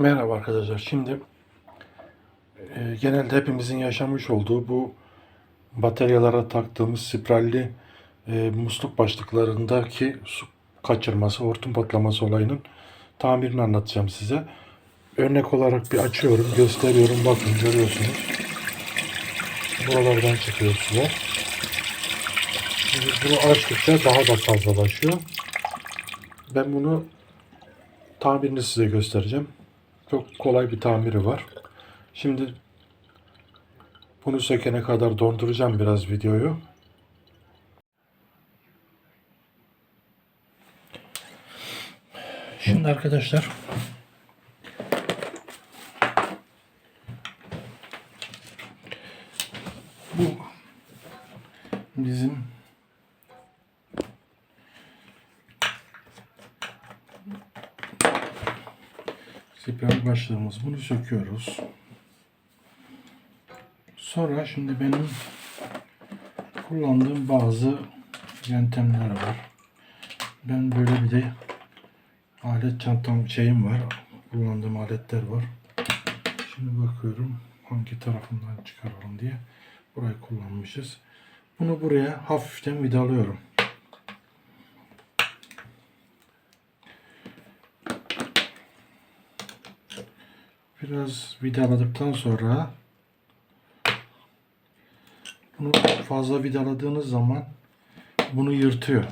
Merhaba arkadaşlar. Şimdi e, genelde hepimizin yaşamış olduğu bu bataryalara taktığımız spiralli e, musluk başlıklarındaki su kaçırması, hortum patlaması olayının tamirini anlatacağım size. Örnek olarak bir açıyorum, gösteriyorum. Bakın görüyorsunuz. Buralardan çıkıyor sular. Şimdi bunu açtıkça daha da fazlalaşıyor. Ben bunu tamirini size göstereceğim. Çok kolay bir tamiri var. Şimdi bunu sökene kadar donduracağım biraz videoyu. Şimdi arkadaşlar bu bizim Spiral başlığımız. Bunu söküyoruz. Sonra şimdi benim kullandığım bazı yöntemler var. Ben böyle bir de alet çantam şeyim var. Kullandığım aletler var. Şimdi bakıyorum hangi tarafından çıkaralım diye. Burayı kullanmışız. Bunu buraya hafiften vidalıyorum. Biraz vidaladıktan sonra bunu fazla vidaladığınız zaman bunu yırtıyor.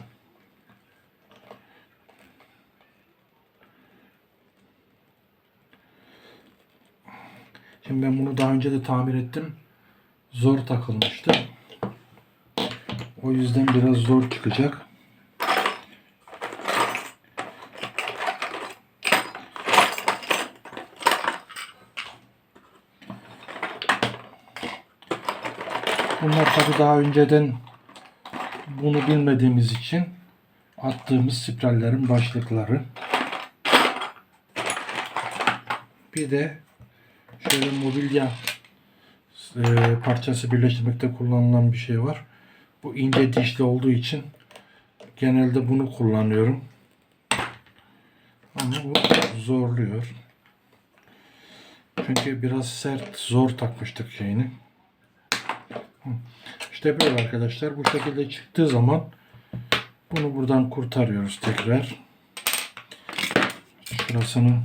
Şimdi ben bunu daha önce de tamir ettim. Zor takılmıştı. O yüzden biraz zor çıkacak. Bunlar tabi daha önceden bunu bilmediğimiz için attığımız spirallerin başlıkları. Bir de şöyle mobilya e, parçası birleştirmekte kullanılan bir şey var. Bu ince dişli olduğu için genelde bunu kullanıyorum. Ama bu zorluyor. Çünkü biraz sert, zor takmıştık şeyini. İşte böyle arkadaşlar. Bu şekilde çıktığı zaman bunu buradan kurtarıyoruz tekrar. Şurasını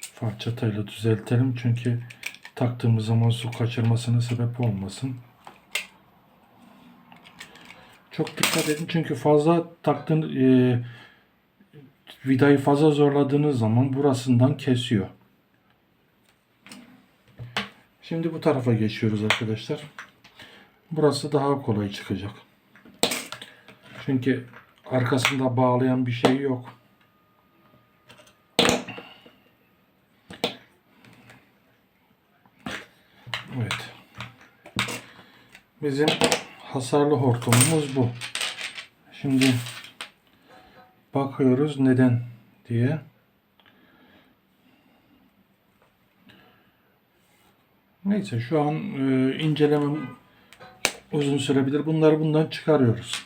falçatayla düzeltelim. Çünkü taktığımız zaman su kaçırmasına sebep olmasın. Çok dikkat edin çünkü fazla taktığın e, vidayı fazla zorladığınız zaman burasından kesiyor. Şimdi bu tarafa geçiyoruz arkadaşlar. Burası daha kolay çıkacak. Çünkü arkasında bağlayan bir şey yok. Evet. Bizim hasarlı hortumumuz bu. Şimdi bakıyoruz neden diye. Neyse şu an e, incelemem uzun sürebilir. Bunları bundan çıkarıyoruz.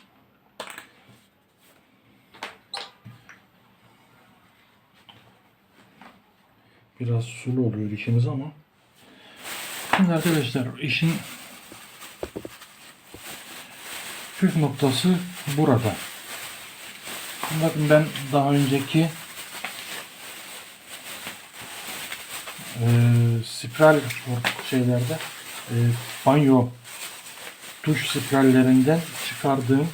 Biraz sulu oluyor işimiz ama. Şimdi arkadaşlar işin püf noktası burada. Bakın ben daha önceki e, spiral şeylerde e, banyo duş spirallerinden çıkardığım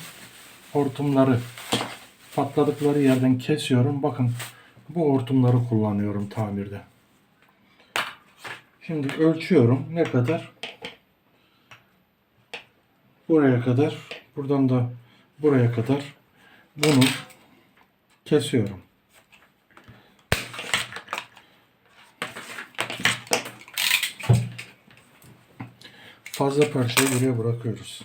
hortumları patladıkları yerden kesiyorum. Bakın bu hortumları kullanıyorum tamirde. Şimdi ölçüyorum ne kadar? Buraya kadar, buradan da buraya kadar bunu kesiyorum. Fazla parçayı buraya bırakıyoruz.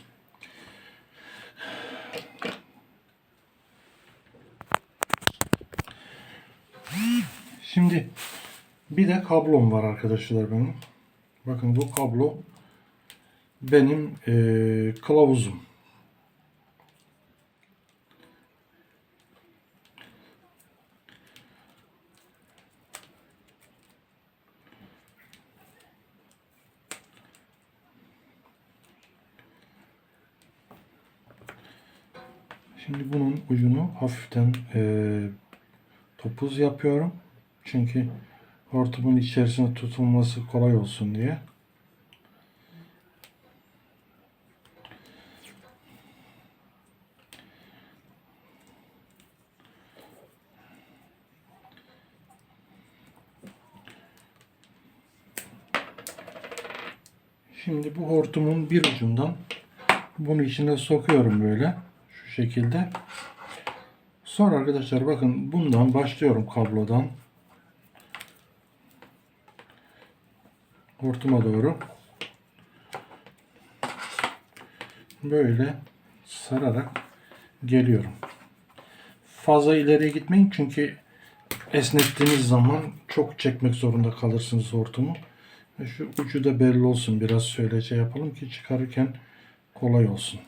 Şimdi bir de kablom var arkadaşlar benim. Bakın bu kablo benim eee, kılavuzum. Bunun ucunu hafiften eee, topuz yapıyorum. Çünkü hortumun içerisine tutulması kolay olsun diye. Şimdi bu hortumun bir ucundan bunu içine sokuyorum böyle şekilde. Sonra arkadaşlar bakın bundan başlıyorum kablodan. Hortuma doğru. Böyle sararak geliyorum. Fazla ileriye gitmeyin çünkü esnettiğiniz zaman çok çekmek zorunda kalırsınız hortumu. Şu ucu da belli olsun. Biraz şöyle şey yapalım ki çıkarırken kolay olsun.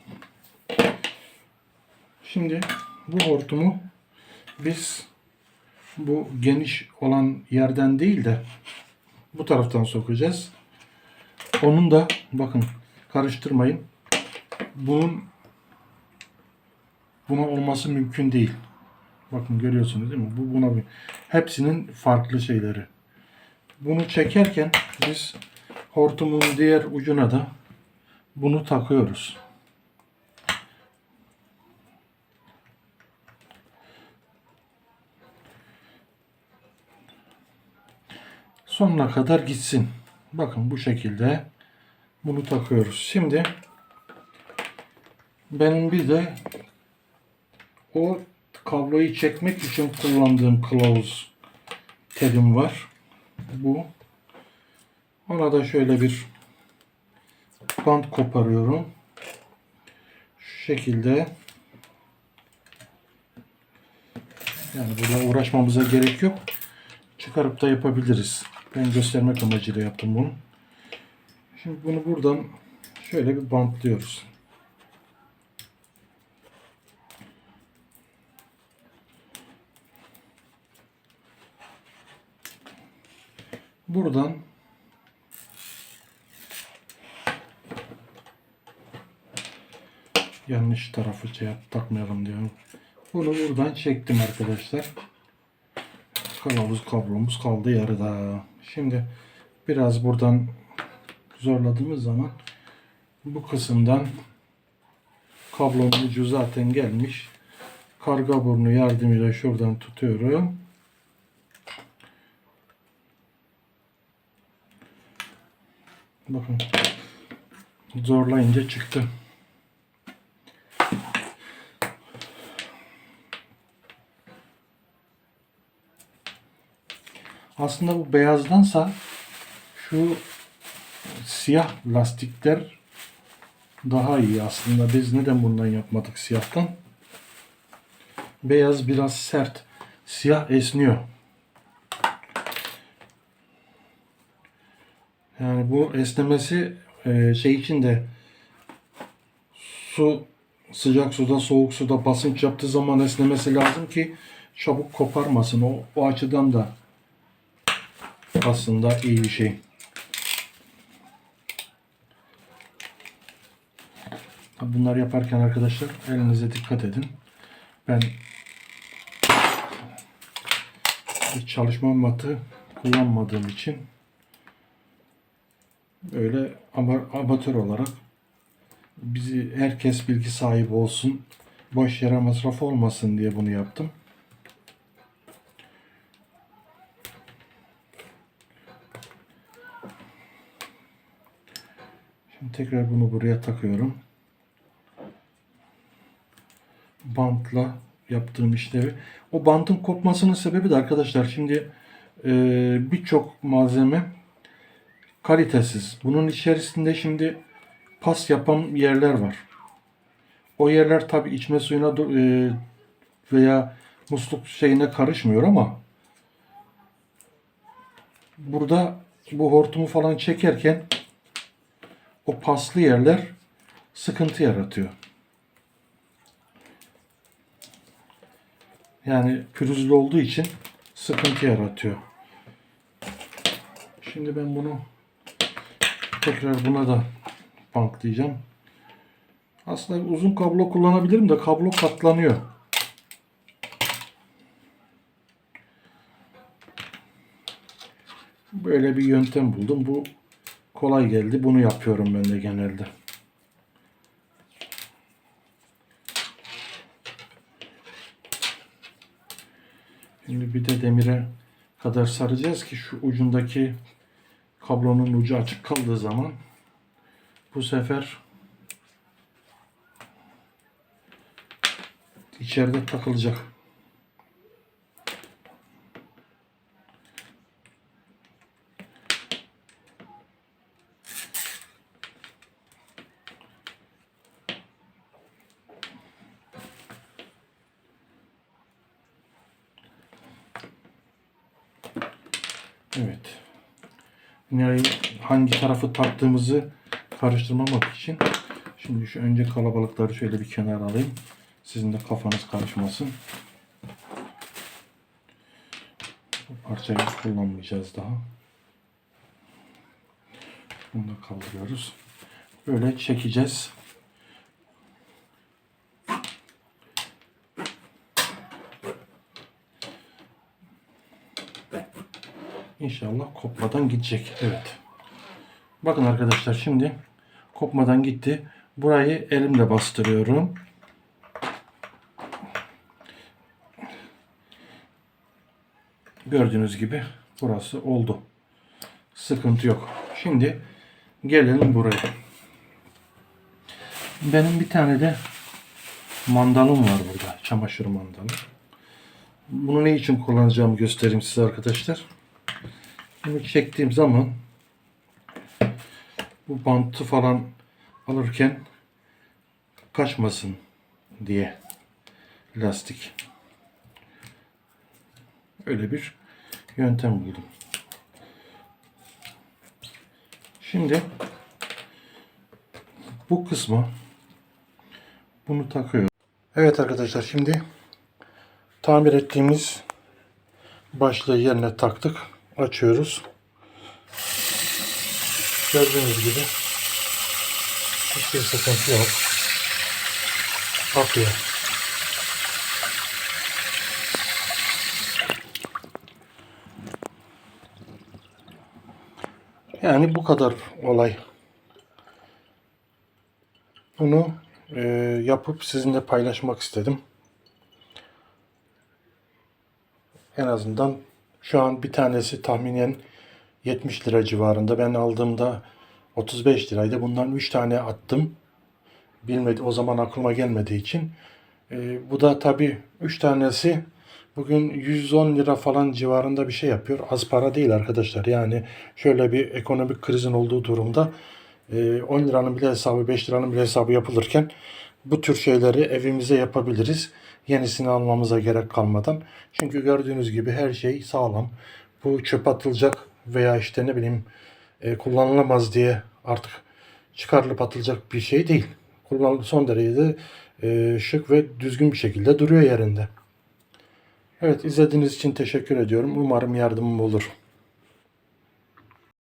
Şimdi bu hortumu biz bu geniş olan yerden değil de bu taraftan sokacağız. Onun da bakın karıştırmayın. Bunun buna olması mümkün değil. Bakın görüyorsunuz değil mi? Bu buna bir hepsinin farklı şeyleri. Bunu çekerken biz hortumun diğer ucuna da bunu takıyoruz. Sonuna kadar gitsin. Bakın bu şekilde bunu takıyoruz. Şimdi benim bir de o kabloyu çekmek için kullandığım kılavuz telim var. Bu. Ona da şöyle bir bant koparıyorum. Şu şekilde. Yani burada uğraşmamıza gerek yok. Çıkarıp da yapabiliriz. Ben göstermek amacıyla yaptım bunu. Şimdi bunu buradan şöyle bir bantlıyoruz. Buradan yanlış tarafı şey takmayalım diyorum. Bunu buradan çektim arkadaşlar. Kılavuz kablomuz kaldı yarıda. Şimdi biraz buradan zorladığımız zaman bu kısımdan kablonun ucu zaten gelmiş. Karga burnu yardımıyla şuradan tutuyorum. Bakın zorlayınca çıktı. Aslında bu beyazdansa şu siyah lastikler daha iyi aslında. Biz neden bundan yapmadık siyahtan? Beyaz biraz sert. Siyah esniyor. Yani bu esnemesi e, şey için de su sıcak suda soğuk suda basınç yaptığı zaman esnemesi lazım ki çabuk koparmasın. O, o açıdan da aslında iyi bir şey. Bunlar yaparken arkadaşlar elinize dikkat edin. Ben bir çalışma matı kullanmadığım için böyle ama amatör olarak bizi herkes bilgi sahibi olsun. Boş yere masraf olmasın diye bunu yaptım. Şimdi tekrar bunu buraya takıyorum. Bantla yaptığım işlevi. O bantın kopmasının sebebi de arkadaşlar şimdi e, birçok malzeme kalitesiz. Bunun içerisinde şimdi pas yapan yerler var. O yerler tabi içme suyuna e, veya musluk şeyine karışmıyor ama burada bu hortumu falan çekerken o paslı yerler sıkıntı yaratıyor. Yani pürüzlü olduğu için sıkıntı yaratıyor. Şimdi ben bunu tekrar buna da bantlayacağım. Aslında uzun kablo kullanabilirim de kablo katlanıyor. Böyle bir yöntem buldum. Bu kolay geldi. Bunu yapıyorum ben de genelde. Şimdi bir de demire kadar saracağız ki şu ucundaki kablonun ucu açık kaldığı zaman bu sefer içeride takılacak. Evet. Nereyi, hangi tarafı taktığımızı karıştırmamak için şimdi şu önce kalabalıkları şöyle bir kenara alayım. Sizin de kafanız karışmasın. Bu parçayı kullanmayacağız daha. Bunu da kaldırıyoruz. Böyle çekeceğiz. İnşallah kopmadan gidecek. Evet. Bakın arkadaşlar şimdi kopmadan gitti. Burayı elimle bastırıyorum. Gördüğünüz gibi burası oldu. Sıkıntı yok. Şimdi gelelim buraya. Benim bir tane de mandalım var burada. Çamaşır mandalı. Bunu ne için kullanacağımı göstereyim size arkadaşlar. Bunu çektiğim zaman bu bantı falan alırken kaçmasın diye lastik. Öyle bir yöntem buldum. Şimdi bu kısmı bunu takıyor. Evet arkadaşlar şimdi tamir ettiğimiz başlığı yerine taktık. Açıyoruz. Gördüğünüz gibi hiçbir sıkıntı yok. Akıyor. Yani bu kadar olay. Bunu e, yapıp sizinle paylaşmak istedim. En azından şu an bir tanesi tahminen 70 lira civarında. Ben aldığımda 35 liraydı. Bundan 3 tane attım. Bilmedi o zaman aklıma gelmediği için. E, bu da tabii 3 tanesi bugün 110 lira falan civarında bir şey yapıyor. Az para değil arkadaşlar. Yani şöyle bir ekonomik krizin olduğu durumda e, 10 liranın bile hesabı 5 liranın bile hesabı yapılırken bu tür şeyleri evimize yapabiliriz. Yenisini almamıza gerek kalmadan. Çünkü gördüğünüz gibi her şey sağlam. Bu çöp atılacak veya işte ne bileyim e, kullanılamaz diye artık çıkarılıp atılacak bir şey değil. Kullan son derece e, şık ve düzgün bir şekilde duruyor yerinde. Evet izlediğiniz için teşekkür ediyorum. Umarım yardımım olur.